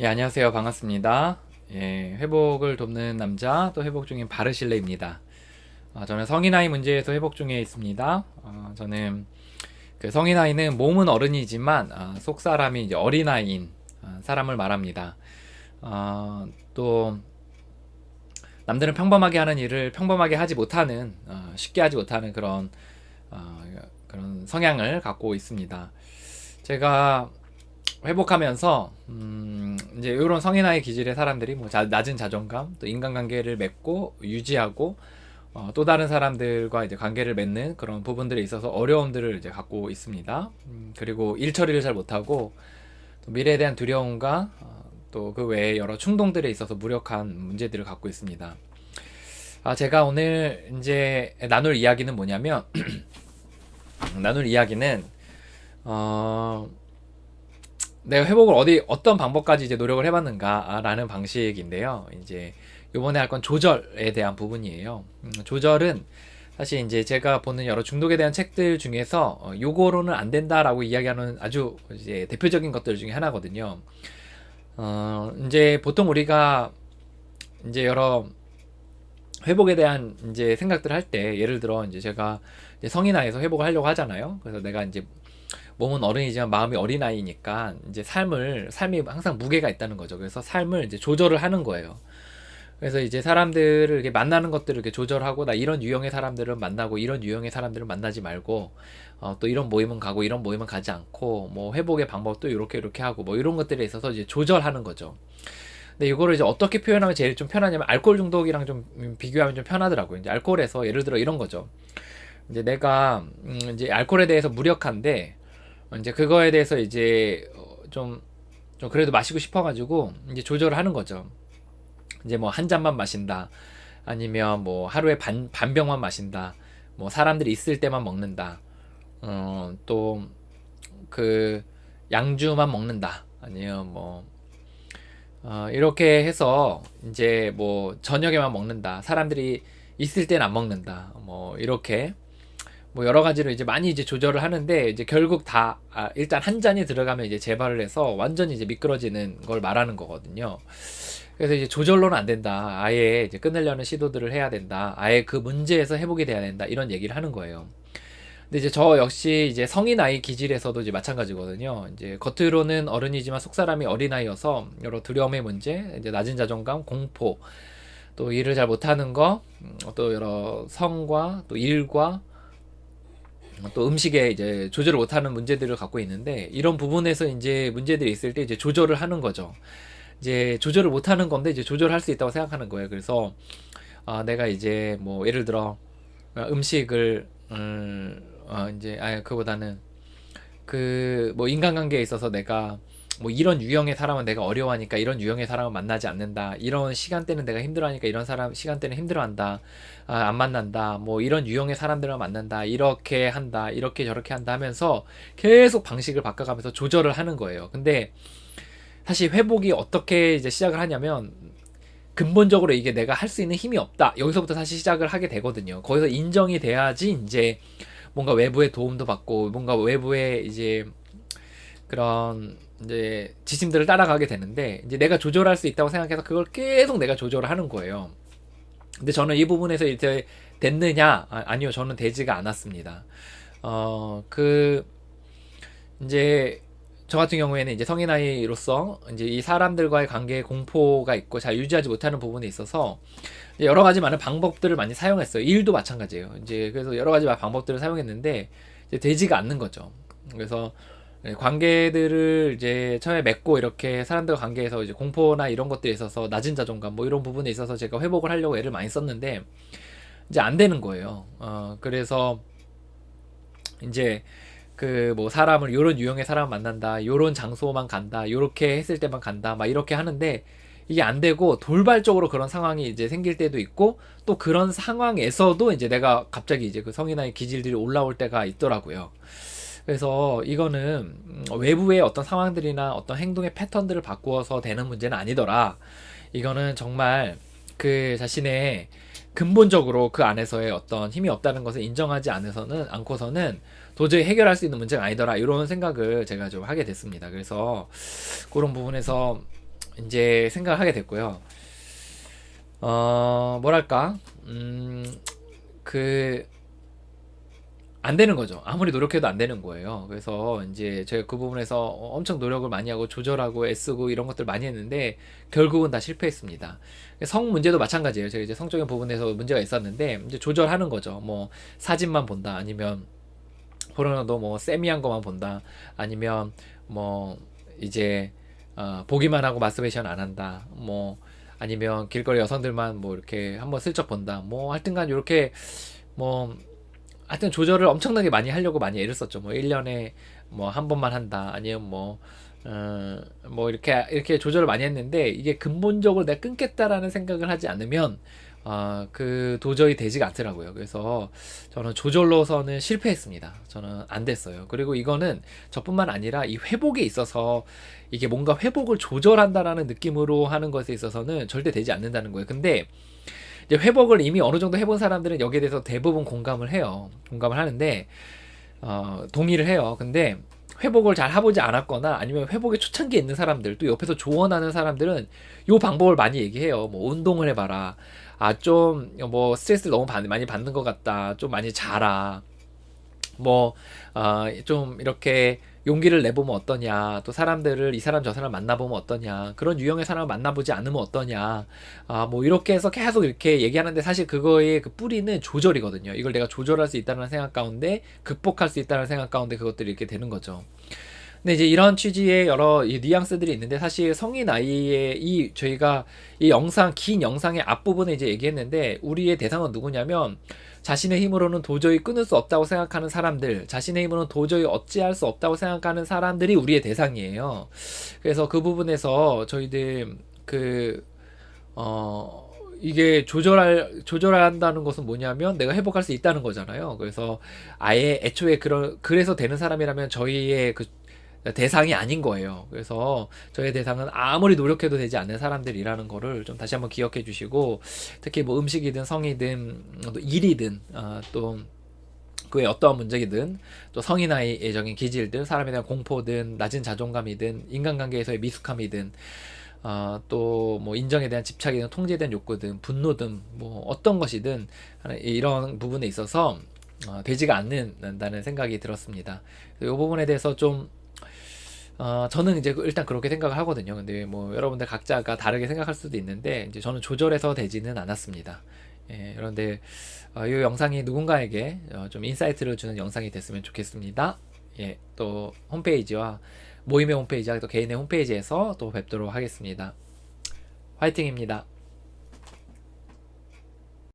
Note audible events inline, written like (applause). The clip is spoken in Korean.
예, 안녕하세요. 반갑습니다. 예, 회복을 돕는 남자, 또 회복 중인 바르실레입니다. 어, 저는 성인 아이 문제에서 회복 중에 있습니다. 어, 저는 그 성인 아이는 몸은 어른이지만 어, 속 사람이 이제 어린 아이인 어, 사람을 말합니다. 어, 또 남들은 평범하게 하는 일을 평범하게 하지 못하는 어, 쉽게 하지 못하는 그런 어, 그런 성향을 갖고 있습니다. 제가 회복하면서 음, 이제 이런 성인아이 기질의 사람들이 뭐 자, 낮은 자존감, 또 인간관계를 맺고 유지하고 어, 또 다른 사람들과 이제 관계를 맺는 그런 부분들에 있어서 어려움들을 이제 갖고 있습니다. 음, 그리고 일 처리를 잘 못하고 또 미래에 대한 두려움과 어, 또그 외에 여러 충동들에 있어서 무력한 문제들을 갖고 있습니다. 아, 제가 오늘 이제 나눌 이야기는 뭐냐면 (clears throat) 나눌 이야기는 어, 내가 회복을 어디 어떤 방법까지 이제 노력을 해봤는가라는 방식인데요. 이제 요번에 할 건 조절에 대한 부분이에요. 음, 조절은 사실 이제 제가 보는 여러 중독에 대한 책들 중에서 어, 요거로는 안 된다라고 이야기하는 아주 이제 대표적인 것들 중에 하나거든요. 어, 이제 보통 우리가 이제 여러 회복에 대한 이제 생각들을 할 때 예를 들어 이제 제가 이제 성인아에서 회복을 하려고 하잖아요. 그래서 내가 이제 몸은 어른이지만 마음이 어린아이니까 이제 삶을 삶이 항상 무게가 있다는 거죠. 그래서 삶을 이제 조절을 하는 거예요. 그래서 이제 사람들을 이렇게 만나는 것들을 이렇게 조절하고 나 이런 유형의 사람들을 만나고 이런 유형의 사람들을 만나지 말고 어, 또 이런 모임은 가고 이런 모임은 가지 않고 뭐 회복의 방법도 이렇게 이렇게 하고 뭐 이런 것들에 있어서 이제 조절하는 거죠. 근데 이거를 이제 어떻게 표현하면 제일 좀 편하냐면 알코올 중독이랑 좀 비교하면 좀 편하더라고요. 이제 알코올에서 예를 들어 이런 거죠. 이제 내가 음 이제 알코올에 대해서 무력한데 이제 그거에 대해서 이제 좀, 좀 그래도 마시고 싶어가지고 이제 조절을 하는 거죠. 이제 뭐 한 잔만 마신다. 아니면 뭐 하루에 반, 반 병만 마신다. 뭐 사람들이 있을 때만 먹는다. 어, 또 그 양주만 먹는다. 아니면 뭐 어, 이렇게 해서 이제 뭐 저녁에만 먹는다. 사람들이 있을 땐 안 먹는다. 뭐 이렇게 뭐 여러 가지로 이제 많이 이제 조절을 하는데 이제 결국 다 아, 일단 한 잔이 들어가면 이제 재발을 해서 완전히 이제 미끄러지는 걸 말하는 거거든요. 그래서 이제 조절로는 안 된다. 아예 이제 끊으려는 시도들을 해야 된다. 아예 그 문제에서 회복이 돼야 된다. 이런 얘기를 하는 거예요. 근데 이제 저 역시 이제 성인 아이 기질에서도 이제 마찬가지거든요. 이제 겉으로는 어른이지만 속사람이 어린 아이여서 여러 두려움의 문제, 이제 낮은 자존감, 공포, 또 일을 잘 못하는 거, 음, 또 여러 성과 또 일과 또 음식에 이제 조절을 못하는 문제들을 갖고 있는데 이런 부분에서 이제 문제들이 있을 때 이제 조절을 하는 거죠. 이제 조절을 못하는 건데 이제 조절할 수 있다고 생각하는 거예요. 그래서 아, 내가 이제 뭐 예를 들어 음식을 음, 어, 이제 아 그보다는 그 뭐 인간관계에 있어서 내가 뭐 이런 유형의 사람은 내가 어려워하니까 이런 유형의 사람은 만나지 않는다. 이런 시간대는 내가 힘들어하니까 이런 사람 시간대는 힘들어한다. 아, 안 만난다. 뭐 이런 유형의 사람들을 만난다. 이렇게 한다. 이렇게 저렇게 한다 하면서 계속 방식을 바꿔가면서 조절을 하는 거예요. 근데 사실 회복이 어떻게 이제 시작을 하냐면 근본적으로 이게 내가 할 수 있는 힘이 없다. 여기서부터 사실 시작을 하게 되거든요. 거기서 인정이 돼야지 이제 뭔가 외부의 도움도 받고 뭔가 외부의 이제 그런 이제 지침들을 따라가게 되는데 이제 내가 조절할 수 있다고 생각해서 그걸 계속 내가 조절을 하는 거예요. 근데 저는 이 부분에서 이제 됐느냐? 아, 니요 저는 되지가 않았습니다. 어, 그 이제 저 같은 경우에는 이제 성인 아이로서 이제 이 사람들과의 관계에 공포가 있고 잘 유지하지 못하는 부분에 있어서 여러 가지 많은 방법들을 많이 사용했어요. 일도 마찬가지예요. 이제 그래서 여러 가지 방법들을 사용했는데 이제 되지가 않는 거죠. 그래서 네, 관계들을 이제 처음에 맺고 이렇게 사람들 관계에서 이제 공포나 이런 것들에 있어서 낮은 자존감 뭐 이런 부분에 있어서 제가 회복을 하려고 애를 많이 썼는데 이제 안 되는 거예요. 어, 그래서 이제 그 뭐 사람을 요런 유형의 사람 만난다, 요런 장소만 간다, 요렇게 했을 때만 간다, 막 이렇게 하는데 이게 안 되고 돌발적으로 그런 상황이 이제 생길 때도 있고 또 그런 상황에서도 이제 내가 갑자기 이제 그 성인아의 기질들이 올라올 때가 있더라고요. 그래서 이거는 외부의 어떤 상황들이나 어떤 행동의 패턴들을 바꾸어서 되는 문제는 아니더라. 이거는 정말 그 자신의 근본적으로 그 안에서의 어떤 힘이 없다는 것을 인정하지 않아서는 않고서는 도저히 해결할 수 있는 문제가 아니더라 이런 생각을 제가 좀 하게 됐습니다. 그래서 그런 부분에서 이제 생각을 하게 됐고요. 어, 뭐랄까, 음, 그, 안 되는 거죠. 아무리 노력해도 안 되는 거예요. 그래서 이제 제가 그 부분에서 엄청 노력을 많이 하고 조절하고 애쓰고 이런 것들 많이 했는데 결국은 다 실패했습니다. 성 문제도 마찬가지예요. 제가 이제 성적인 부분에서 문제가 있었는데 이제 조절하는 거죠. 뭐 사진만 본다 아니면 포르노도 뭐 세미한 것만 본다 아니면 뭐 이제 어, 보기만 하고 마스베이션 안 한다. 뭐 아니면 길거리 여성들만 뭐 이렇게 한번 슬쩍 본다. 뭐 하여튼간 이렇게 뭐 하여튼 조절을 엄청나게 많이 하려고 많이 애를 썼죠. 뭐 1년에 뭐 한 번만 한다. 아니면 뭐, 어, 뭐 이렇게, 이렇게 조절을 많이 했는데 이게 근본적으로 내가 끊겠다라는 생각을 하지 않으면 어, 그 도저히 되지가 않더라고요. 그래서 저는 조절로서는 실패했습니다. 저는 안 됐어요. 그리고 이거는 저뿐만 아니라 이 회복에 있어서 이게 뭔가 회복을 조절한다라는 느낌으로 하는 것에 있어서는 절대 되지 않는다는 거예요. 근데 이제 회복을 이미 어느 정도 해본 사람들은 여기에 대해서 대부분 공감을 해요. 공감을 하는데 어, 동의를 해요. 근데 회복을 잘 해보지 않았거나 아니면 회복의 초창기에 있는 사람들 또 옆에서 조언하는 사람들은 요 방법을 많이 얘기해요. 뭐 운동을 해봐라. 아 좀 뭐 스트레스를 너무 받, 많이 받는 것 같다. 좀 많이 자라. 뭐좀 어, 이렇게 용기를 내보면 어떠냐, 또 사람들을 이 사람 저 사람 만나보면 어떠냐, 그런 유형의 사람을 만나보지 않으면 어떠냐, 아, 뭐 이렇게 해서 계속 이렇게 얘기하는데 사실 그거의 그 뿌리는 조절이거든요. 이걸 내가 조절할 수 있다는 생각 가운데, 극복할 수 있다는 생각 가운데 그것들이 이렇게 되는 거죠. 근데 이제 이런 취지의 여러 이 뉘앙스들이 있는데 사실 성인 아이의 이 저희가 이 영상 긴 영상의 앞부분에 이제 얘기했는데 우리의 대상은 누구냐면 자신의 힘으로는 도저히 끊을 수 없다고 생각하는 사람들, 자신의 힘으로는 도저히 어찌할 수 없다고 생각하는 사람들이 우리의 대상이에요. 그래서 그 부분에서 저희들 그 어. 이게 조절할 조절한다는 것은 뭐냐면 내가 회복할 수 있다는 거잖아요. 그래서 아예 애초에 그런 그래서 되는 사람이라면 저희의 그 대상이 아닌 거예요. 그래서 저의 대상은 아무리 노력해도 되지 않는 사람들이라는 거를 좀 다시 한번 기억해 주시고 특히 뭐 음식이든 성이든 또 일이든 어, 또 그의 어떠한 문제이든 또 성인 아이적인 기질들 사람에 대한 공포든 낮은 자존감이든 인간관계에서의 미숙함이든 어, 또뭐 인정에 대한 집착이든 통제에 대한 욕구든 분노든 뭐 어떤 것이든 이런 부분에 있어서 어, 되지가 않는다는 생각이 들었습니다. 이 부분에 대해서 좀 어, 저는 이제 일단 그렇게 생각을 하거든요. 근데 뭐 여러분들 각자가 다르게 생각할 수도 있는데 이제 저는 조절해서 되지는 않았습니다. 예, 그런데 어, 이 영상이 누군가에게 어, 좀 인사이트를 주는 영상이 됐으면 좋겠습니다. 예, 또 홈페이지와 모임의 홈페이지와 또 개인의 홈페이지에서 또 뵙도록 하겠습니다. 화이팅입니다.